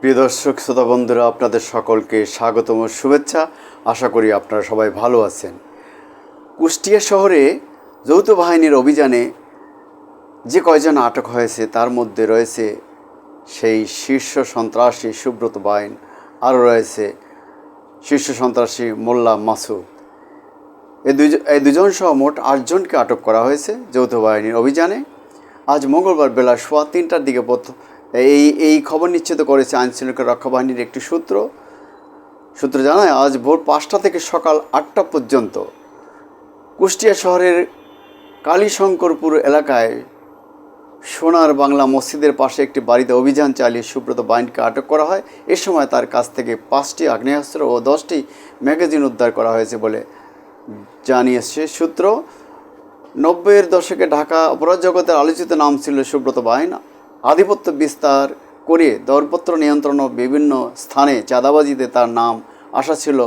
প্রিয় দর্শক, শ্রোতা বন্ধুরা, আপনাদের সকলকে স্বাগতম, শুভেচ্ছা। আশা করি আপনারা সবাই ভালো আছেন। কুষ্টিয়া শহরে যৌথ বাহিনীর অভিযানে যে কয়জন আটক হয়েছে, তার মধ্যে রয়েছে সেই শীর্ষ সন্ত্রাসী সুব্রত বাইন আরও রয়েছে শীর্ষ সন্ত্রাসী মোল্লা মাসুদ। এই দুজন এই দুজন সহ মোট আটজনকে আটক করা হয়েছে যৌথ বাহিনীর অভিযানে। আজ মঙ্গলবার বেলা সোয়া তিনটার দিকে এই এই খবর নিশ্চিত করেছে আইনশৃঙ্খলা রক্ষা বাহিনীর একটি সূত্র। সূত্র জানায়, আজ ভোর পাঁচটা থেকে সকাল আটটা পর্যন্ত কুষ্টিয়া শহরের কালীশঙ্করপুর এলাকায় সোনার বাংলা মসজিদের পাশে একটি বাড়িতে অভিযান চালিয়ে সুব্রত বাইনকে আটক করা হয়। এ সময় তার কাছ থেকে পাঁচটি আগ্নেয়াস্ত্র ও দশটি ম্যাগাজিন উদ্ধার করা হয়েছে বলে জানিয়েছে সূত্র। নব্বইয়ের দশকে ঢাকা অপরাধ জগতের আলোচিত নাম ছিল সুব্রত বাইন আধিপত্য বিস্তার করে দরপত্র নিয়ন্ত্রণ বিভিন্ন স্থানে চাঁদাবাজিতে তার নাম আসা ছিল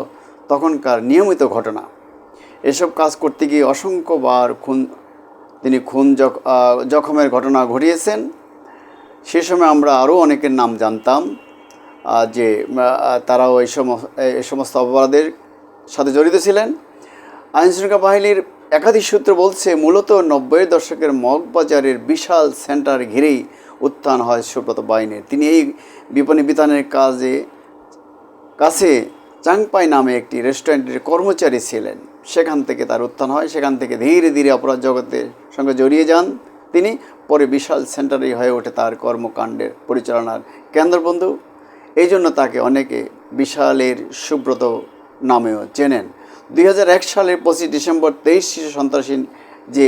তখনকার নিয়মিত ঘটনা। এসব কাজ করতে গিয়ে অসংখ্যবার খুন তিনি খুন জখমের ঘটনা ঘটিয়েছেন। সে সময় আমরা আরও অনেকের নাম জানতাম যে তারাও এই সমস্ত এই সমস্ত অপরাধের সাথে জড়িত ছিলেন। আইনশৃঙ্খলা বাহিনীর একাধিক সূত্র বলছে, মূলত নব্বইয়ের দশকের মগবাজারের বিশাল সেন্টার ঘিরেই উত্থান হয় সুব্রত বাহিনীর তিনি এই বিপণী বিতানের কাজে, কাছে চাংপাই নামে একটি রেস্টুরেন্টের কর্মচারী ছিলেন। সেখান থেকে তার উত্থান হয়, সেখান থেকে ধীরে ধীরে অপরাধ জগতের সঙ্গে জড়িয়ে যান। তিনি পরে বিশাল সেন্টারেই হয়ে ওঠে তার কর্মকাণ্ডের পরিচালনার কেন্দ্রবন্ধু এই জন্য তাকে অনেকে বিশালের সুব্রত নামেও চেনেন। দুই হাজার এক সালের পঁচিশ ডিসেম্বর তেইশ শিশু সন্ত্রাসী যে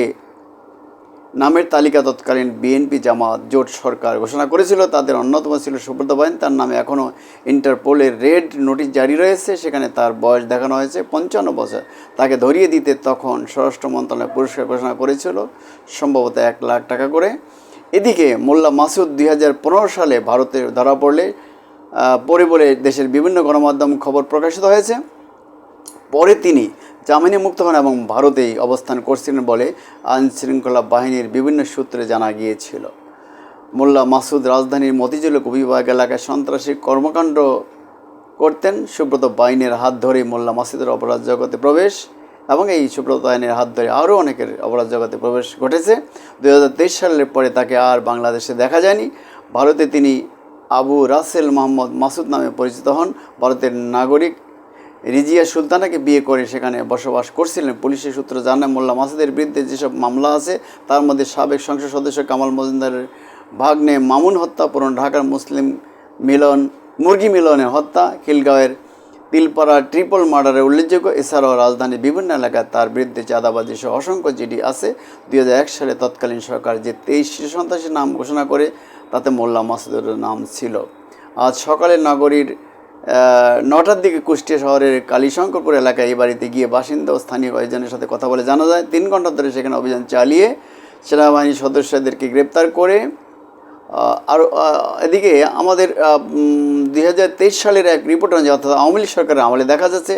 নামের তালিকা তৎকালীন বিএনপি জামাত জোট সরকার ঘোষণা করেছিল, তাদের অন্যতম ছিল সুব্রত বাইন তার নামে এখনও ইন্টারপোলের রেড নোটিশ জারি রয়েছে, সেখানে তার বয়স দেখানো হয়েছে পঞ্চান্ন বছর। তাকে ধরিয়ে দিতে তখন স্বরাষ্ট্র মন্ত্রণালয় পুরস্কার ঘোষণা করেছিল সম্ভবত এক লাখ টাকা করে। এদিকে মোল্লা মাসুদ দুই হাজার পনেরো সালে ভারতে ধরা পড়লে পরে বলে দেশের বিভিন্ন গণমাধ্যম খবর প্রকাশিত হয়েছে। পরে তিনি জামিনে মুক্ত হন এবং ভারতেই অবস্থান করছিলেন বলে আইনশৃঙ্খলা বাহিনীর বিভিন্ন সূত্রে জানা গিয়েছিল। মোল্লা মাসুদ রাজধানীর মতিঝিল কবিবাগ এলাকায় সন্ত্রাসী কর্মকাণ্ড করতেন। সুব্রত বাইনের হাত ধরে মোল্লা মাসুদের অপরাধ জগতে প্রবেশ এবং এই সুব্রত বাইনের হাত ধরে আরও অনেকের অপরাধ জগতে প্রবেশ ঘটেছে। দু হাজার তেইশ সালের পরে তাকে আর বাংলাদেশে দেখা যায়নি। ভারতে তিনি আবু রাসেল মোহাম্মদ মাসুদ নামে পরিচিত হন। ভারতের নাগরিক রিজিয়া সুলতানাকে বিয়ে করে সেখানে বসবাস করছিলেন। পুলিশের সূত্র জানায়, মোল্লা মাসুদের বিরুদ্ধে যেসব মামলা আছে, তার মধ্যে সাবেক সংসদ সদস্য কামাল মজুমদারের ভাগ্নে মামুন হত্যা, পূরণ ঢাকার মুসলিম মিলন, মুরগি মিলনের হত্যা, খিলগাঁওয়ের তিলপাড়া ট্রিপল মার্ডারের উল্লেখযোগ্য। এছাড়াও রাজধানীর বিভিন্ন এলাকায় তার বিরুদ্ধে চাঁদাবাজি সহ অসংখ্য জিডি আছে। দুই হাজার এক সালে তৎকালীন সরকার যে তেইশ সন্ত্রাসীর নাম ঘোষণা করে, তাতে মোল্লা মাসুদের নাম ছিল। আজ সকালে নগরীর নটার দিকে কুষ্টিয়া শহরের কালীশঙ্করপুর এলাকায় এই বাড়িতে গিয়ে বাসিন্দা ও স্থানীয় কয়েকজনের সাথে কথা বলে জানা যায়, তিন ঘণ্টা ধরে সেখানে অভিযান চালিয়ে সেনাবাহিনীর সদস্যদেরকে গ্রেপ্তার করে আর এদিকে আমাদের দুই হাজার তেইশ সালের এক রিপোর্ট অনুযায়ী অর্থাৎ আওয়ামী লীগ সরকারের আমলে দেখা যাচ্ছে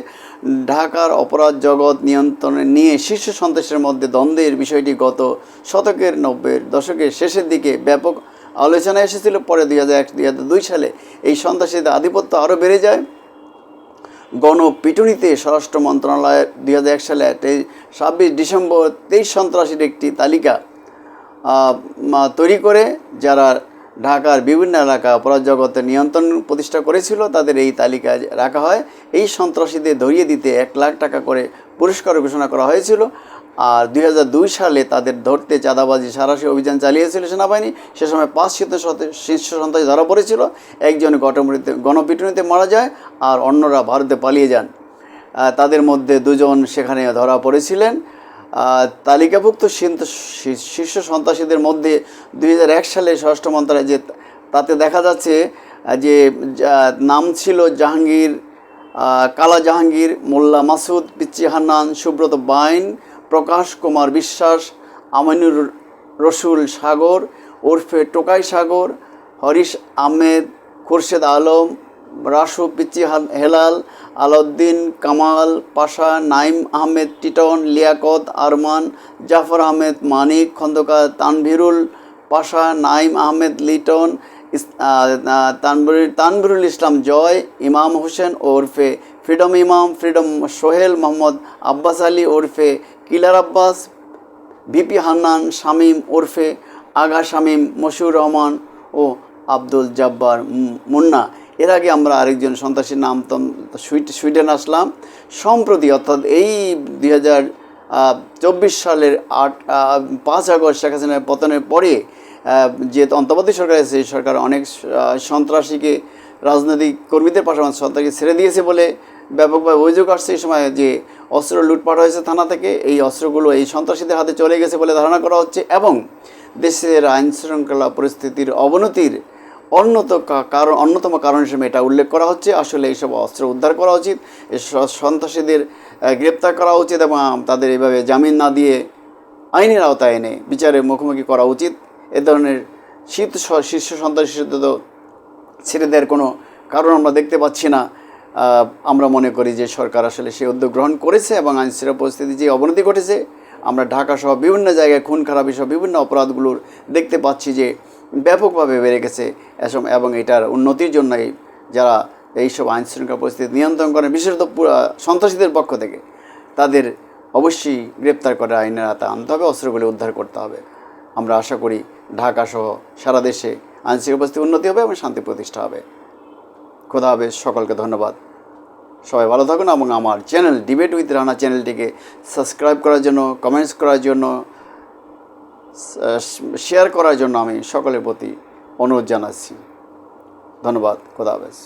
ঢাকার অপরাধ জগৎ নিয়ন্ত্রণে নিয়ে শীর্ষ সন্ত্রাসের মধ্যে দ্বন্দ্বের বিষয়টি গত শতকের নব্বইয়ের দশকের শেষের দিকে ব্যাপক আলোচনায় এসেছিল পরে দুই হাজার এক, দুই হাজার দুই সালে। এই সন্ত্রাসীদের আধিপত্য আরও বেড়ে যায়। গণপিটুনিতে স্বরাষ্ট্র মন্ত্রণালয়ের দুই হাজার এক সালে ছাব্বিশ ডিসেম্বর তেইশ সন্ত্রাসীর একটি তালিকা তৈরি করে, যারা ঢাকার বিভিন্ন এলাকা অপরাধ জগতে নিয়ন্ত্রণ প্রতিষ্ঠা করেছিল, তাদের এই তালিকায় রাখা হয়। এই সন্ত্রাসীদের ধরিয়ে দিতে এক লাখ টাকা করে পুরস্কার ঘোষণা করা হয়েছিল। আর দুই হাজার দুই সালে তাদের ধরতে চাঁদাবাজি সারাশি অভিযান চালিয়েছিল সেনাবাহিনী। সে সময় পাঁচ শীত শীর্ষ সন্ত্রাসী ধরা পড়েছিল। একজন গণপিটুনিতে গণপিটুনিতে মারা যায় আর অন্যরা ভারতে পালিয়ে যান। তাদের মধ্যে দুজন সেখানে ধরা পড়েছিলেন। তালিকাভুক্ত শীর্ষ সন্ত্রাসীদের মধ্যে দুই হাজার এক সালে স্বরাষ্ট্র মন্ত্রণালয় যে তাতে দেখা যাচ্ছে যে নাম ছিল জাহাঙ্গীর কালা জাহাঙ্গীর, মোল্লা মাসুদ, পিচ্চি হান্নান, সুব্রত বাইন প্রকাশ কুমার বিশ্বাস, আমিনুর রসুল সাগর, ওরফে টোকাই সাগর, হরিশ আহমেদ, খুরশেদ আলম, রাসু পিচি হেলাল, আলাউদ্দিন কামাল পাশা, নাইম আহমেদ টিটন, লিয়াকত আরমান, জাফর আহমেদ মানিক, খন্দকার তানভিরুল পাশা, নাইম আহমেদ লিটন তানবির তানবিরুল ইসলাম জয়, ইমাম হোসেন ওরফে ফ্রিডম ইমাম, ফ্রিডম সোহেল মোহাম্মদ আব্বাস আলী ওরফে কিলার আব্বাস, ভিপি হান্নান, শামীম ওরফে আগা শামীম, মশিউর রহমান ও আব্দুল জব্বার মুন্না। এর আগে আমরা আরেকজন সন্ত্রাসীর নাম সুইডেন আসলাম। সম্প্রতি অর্থাৎ এই দুই হাজার চব্বিশ সালের আট পাঁচ আগস্ট শেখ হাসিনার পতনের পরে যে অন্তর্বর্তী সরকার আছে সরকার অনেক সন্ত্রাসীকে রাজনৈতিক কর্মীদের পাশাপাশি সন্ত্রাসীকে ছেড়ে দিয়েছে বলে ব্যাপকভাবে অভিযোগ আসছে এই সময় যে অস্ত্র লুটপাট হয়েছে থানা থেকে। এই অস্ত্রগুলো এই সন্ত্রাসীদের হাতে চলে গেছে বলে ধারণা করা হচ্ছে এবং দেশের আইন শৃঙ্খলা পরিস্থিতির অবনতির অন্যত কারণ অন্যতম কারণ হিসেবে এটা উল্লেখ করা হচ্ছে। আসলে এইসব অস্ত্র উদ্ধার করা উচিত সন্ত্রাসীদের গ্রেপ্তার করা উচিত এবং তাদের এভাবে জামিন না দিয়ে আইনের আওতায় এনে বিচারের মুখোমুখি করা উচিত। এ ধরনের শীত শীর্ষ সন্ত্রাসীদের ছেড়ে দেওয়ার কোনো কারণ আমরা দেখতে পাচ্ছি না। আমরা মনে করি যে সরকার আসলে সেই উদ্যোগ গ্রহণ করেছে এবং আইনশৃঙ্খলা পরিস্থিতি যে অবনতি ঘটেছে, আমরা ঢাকা সহ বিভিন্ন জায়গায় খুন খারাপি সহ বিভিন্ন অপরাধগুলোর দেখতে পাচ্ছি যে ব্যাপকভাবে বেড়ে গেছে এসব এবং এটার উন্নতির জন্যই যারা এইসব আইনশৃঙ্খলা পরিস্থিতি নিয়ন্ত্রণ করেন বিশেষত সন্ত্রাসীদের পক্ষ থেকে, তাদের অবশ্যই গ্রেপ্তার করে আইনের আতা আনতে হবে, অস্ত্রগুলি উদ্ধার করতে হবে। আমরা আশা করি ঢাকা সহ সারা দেশে আইনশৃঙ্খলা পরিস্থিতি উন্নতি হবে এবং শান্তি প্রতিষ্ঠা হবে। খোদা হবে সকলকে ধন্যবাদ। সবাই ভালো থাকুন এবং আমার চ্যানেল ডিবেট উইথ রানা চ্যানেলটিকে সাবস্ক্রাইব করার জন্য কমেন্টস করার জন্য শেয়ার করার জন্য আমি সকলের প্রতি অনুরোধ জানাচ্ছি। ধন্যবাদ, খোদা হাফেজ।